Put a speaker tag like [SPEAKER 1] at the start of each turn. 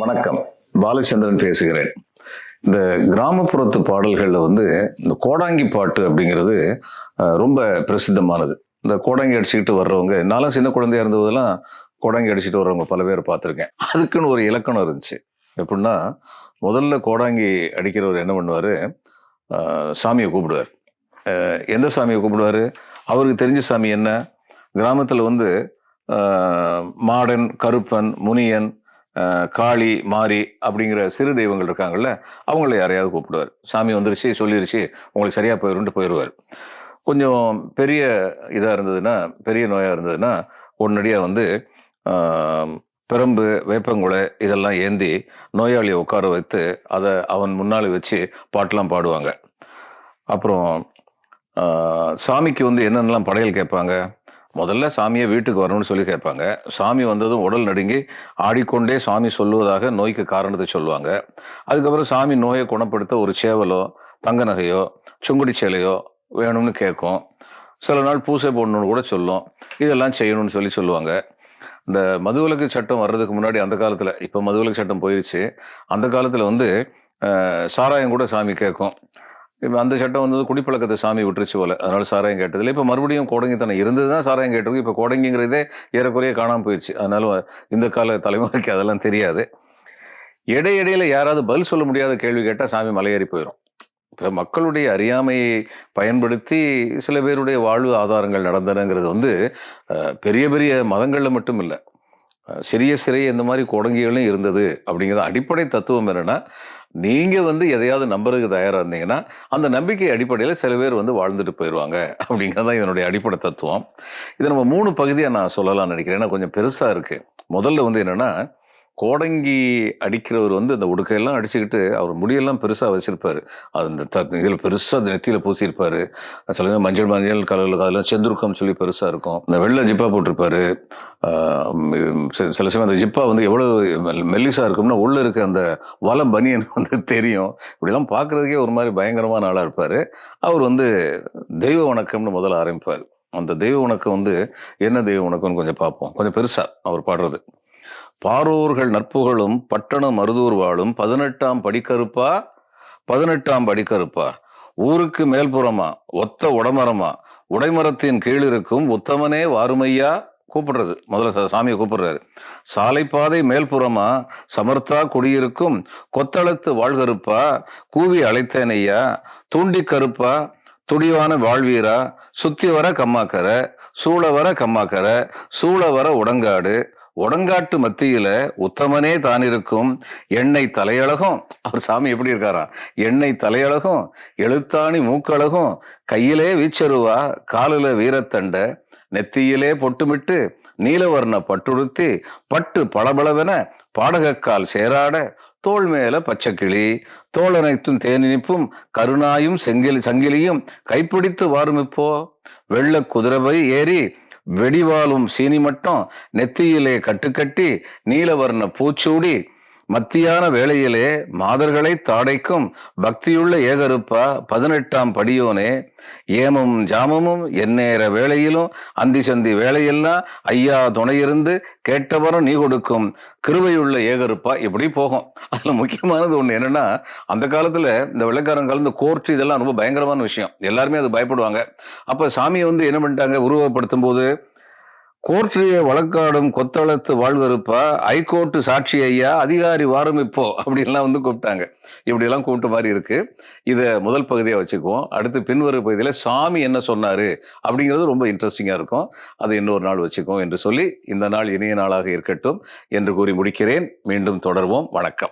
[SPEAKER 1] வணக்கம். பாலச்சந்திரன் பேசுகிறேன். இந்த கிராமப்புறத்து பாடல்களில் வந்து இந்த கோடாங்கி பாட்டு அப்படிங்கிறது ரொம்ப பிரசித்தமானது. இந்த கோடாங்கி அடிச்சுக்கிட்டு வர்றவங்க நானும் சின்ன குழந்தையா இருந்ததெல்லாம் கோடாங்கி அடிச்சுட்டு வர்றவங்க பல பேர் பார்த்துருக்கேன். அதுக்குன்னு ஒரு இலக்கணம் இருந்துச்சு. எப்படின்னா முதல்ல கோடாங்கி அடிக்கிறவர் என்ன பண்ணுவார்? சாமியை கூப்பிடுவார். எந்த சாமியை கூப்பிடுவார்? அவருக்கு தெரிஞ்ச சாமி என்ன? கிராமத்தில் வந்து மாடன் கருப்பன் முனியன் காளி மாரி அப்படிங்கிற சிறு தெய்வங்கள் இருக்காங்கல்ல அவங்கள யாரையாவது கூப்பிடுவார். சாமி வந்துருச்சு சொல்லிருச்சு உங்களுக்கு சரியாக போயிடும்ட்டு போயிடுவார் கொஞ்சம் பெரிய இதாக இருந்ததுன்னா பெரிய நோயாக இருந்ததுன்னா உடனடியாக வந்து ஆஹ், பிரம்பு வேப்பங்குலை இதெல்லாம் ஏந்தி நோயாளியை உட்கார வைத்து அதை அவன் முன்னால் வச்சு பாட்டெலாம் பாடுவாங்க. அப்புறம் சாமிக்கு வந்து என்னென்னலாம் படையல் கேட்பாங்க? முதல்ல சாமியை வீட்டுக்கு வரணும்னு சொல்லி கேட்பாங்க. சாமி வந்ததும் உடல் நடுங்கி ஆடிக்கொண்டே சாமி சொல்லுவதாக நோய்க்கு காரணத்தை சொல்லுவாங்க. அதுக்கப்புறம் சாமி நோயை குணப்படுத்த ஒரு சேவலோ தங்க நகையோ சுங்குடி சேலையோ வேணும்னு கேட்கும். சில நாள் பூசை போடணும்னு கூட சொல்லும். இதெல்லாம் செய்யணும்னு சொல்லி சொல்லுவாங்க. இந்த மதுவிலக்கு சட்டம் வர்றதுக்கு முன்னாடி அந்த காலத்தில் இப்போ மதுவிலக்கு சட்டம் போயிடுச்சு அந்த காலத்தில் வந்து சாராயம் கூட சாமி கேட்கும். இப்போ அந்த சட்டம் வந்தது குடிப்பழக்கத்தை சாமி விட்டுருச்சு போல. அதனால சாராயம் கேட்டதில்லை. இப்போ மறுபடியும் கோடங்கித்தனம் இருந்தது தான் சாராயம் கேட்டிருக்கு இப்போ கோடங்கிங்கிறதே ஏறக்குறைய காணாமல் போயிடுச்சு அதனால இந்த கால தலைமுறைக்கு அதெல்லாம் தெரியாது. இடையிடையில் யாராவது பதில் சொல்ல முடியாத கேள்வி கேட்டால் சாமி மலையேறி போயிடும் இப்போ மக்களுடைய அறியாமையை பயன்படுத்தி சில பேருடைய வாழ்வு ஆதாரங்கள் நடந்தனங்கிறது வந்து பெரிய பெரிய மதங்களில் மட்டும் இல்லை. சிறிய சிறிய இந்த மாதிரி கொடங்கிகளும் இருந்தது அப்படிங்கிறது அடிப்படை தத்துவம் என்னன்னா நீங்கள் வந்து எதையாவது நம்புறதுக்கு தயாராக இருந்தீங்கன்னா அந்த நம்பிக்கை அடிப்படையில் சில பேர் வந்து வாழ்ந்துட்டு போயிடுவாங்க அப்படிங்கிறது தான் இதனுடைய அடிப்படை தத்துவம். இதை நம்ம மூணு பகுதியாக நான் சொல்லலாம்னு நினைக்கிறேன். ஏன்னா கொஞ்சம் பெருசாக இருக்குது முதல்ல வந்து என்னென்னா கோடங்கி அடிக்கிறவர் வந்து அந்த உடுக்கையெல்லாம் அடிச்சுக்கிட்டு அவர் முடியெல்லாம் பெருசாக வச்சுருப்பார். அது அந்த த இதில் பெருசாக நெத்தியில் பூசியிருப்பார். சில மஞ்சள் மஞ்சள் கலரில் அதெல்லாம் செந்துருக்கம் சொல்லி பெருசாக இருக்கும். இந்த வெள்ளை ஜிப்பா போட்டிருப்பாரு. சில சமயம் அந்த ஜிப்பா வந்து எவ்வளோ மெல்லிசாக இருக்கும்னா உள்ளே இருக்க அந்த வலம் பனியன் வந்து தெரியும். இப்படிலாம் பார்க்குறதுக்கே ஒரு மாதிரி பயங்கரமான ஆளாக இருப்பார். அவர் வந்து தெய்வ வணக்கம்னு முதல்ல ஆரம்பிப்பார். அந்த தெய்வ வணக்கம் வந்து என்ன தெய்வ வணக்கம்னு கொஞ்சம் பார்ப்போம். கொஞ்சம் பெருசாக அவர் பாடுறது. பாரூர்கள் நற்புகழும் பட்டணம் மருதூர் வாழும் பதினெட்டாம் படிக்கருப்பா? பதினெட்டாம் படிக்கருப்பா? ஊருக்கு மேல்புறமா? ஒத்த உடமரமா? உடைமரத்தின் கீழ் இருக்கும் உத்தமனே வாருமையா? கூப்பிடுறது. முதல்ல சாமியை கூப்பிடுறாரு. சாலைப்பாதை மேல்புறமா? சமர்த்தா குடியிருக்கும் கொத்தளத்து வாழ்கருப்பா? கூவி அழைத்தேனையா? தூண்டி கருப்பா? துடிவான வாழ்வீரா? சுத்தி வர கம்மாக்கரை? சூழ வர கம்மாக்கரை? சூழ வர உடங்காடு? உடங்காட்டு மத்தியில உத்தமனே தான் இருக்கும் எண்ணெய் தலையழகும். அவர் சாமி எப்படி இருக்காரா? எண்ணெய் தலையழகும் எழுத்தாணி மூக்கழகும் கையிலே வீச்சருவா காலில வீரத்தண்ட நெத்தியிலே பொட்டுமிட்டு நீலவர்ண பட்டுடுத்தி பட்டு பளபளவென பாடகக்கால் சேராட தோள் மேல பச்சைக்கிளி தோளனைத்தும் தேனினிப்பும் கருணாயும் செங்கிலி சங்கிலியும் கைப்பிடித்து வாருமிப்போ? வெள்ள குதிரவை ஏறி வெடிவாலும் சீனி மட்டும் நெத்தியிலே கட்டுக்கட்டி நீலவர்ண பூச்சூடி மத்தியான வேளையிலே மாதர்களை தாடைக்கும் பக்தியுள்ள ஏகருப்பா பதினெட்டாம் படியோனே ஏமும் ஜாமமும் எந்நேர வேளையிலும் அந்தி சந்தி வேளையெல்லாம் ஐயா துணையிருந்து கேட்டவரும் நீ கொடுக்கும் கிருபையுள்ள ஏகருப்பா இப்படி போகும். அதில் முக்கியமானது ஒன்று என்னென்னா அந்த காலத்தில் இந்த வெள்ளைக்காரங்க இந்த கோர்ட் இதெல்லாம் ரொம்ப பயங்கரமான விஷயம். எல்லாருமே அது பயப்படுவாங்க. அப்போ சாமியை வந்து என்ன பண்ணிட்டாங்க? உருவப்படுத்தும் போது கோர்ட்டிலே வழக்காடும் கொத்தளத்து வாழ்வருப்பா ஹைகோர்ட்டு சாட்சி ஐயா அதிகாரி வாரம் இப்போ அப்படின்லாம் வந்து கூப்பிட்டாங்க. இப்படியெல்லாம் கூப்பிட்ட மாதிரி இருக்கு. இதை முதல் பகுதியாக வச்சுக்குவோம். அடுத்து பின்வரும் பகுதியில் சாமி என்ன சொன்னாரு அப்படிங்கிறது ரொம்ப இன்ட்ரெஸ்டிங்காக இருக்கும். அதை இன்னொரு நாள் வச்சுக்குவோம் என்று சொல்லி இந்த நாள் இனிய நாளாக இருக்கட்டும் என்று கூறி முடிக்கிறேன். மீண்டும் தொடர்வோம். வணக்கம்.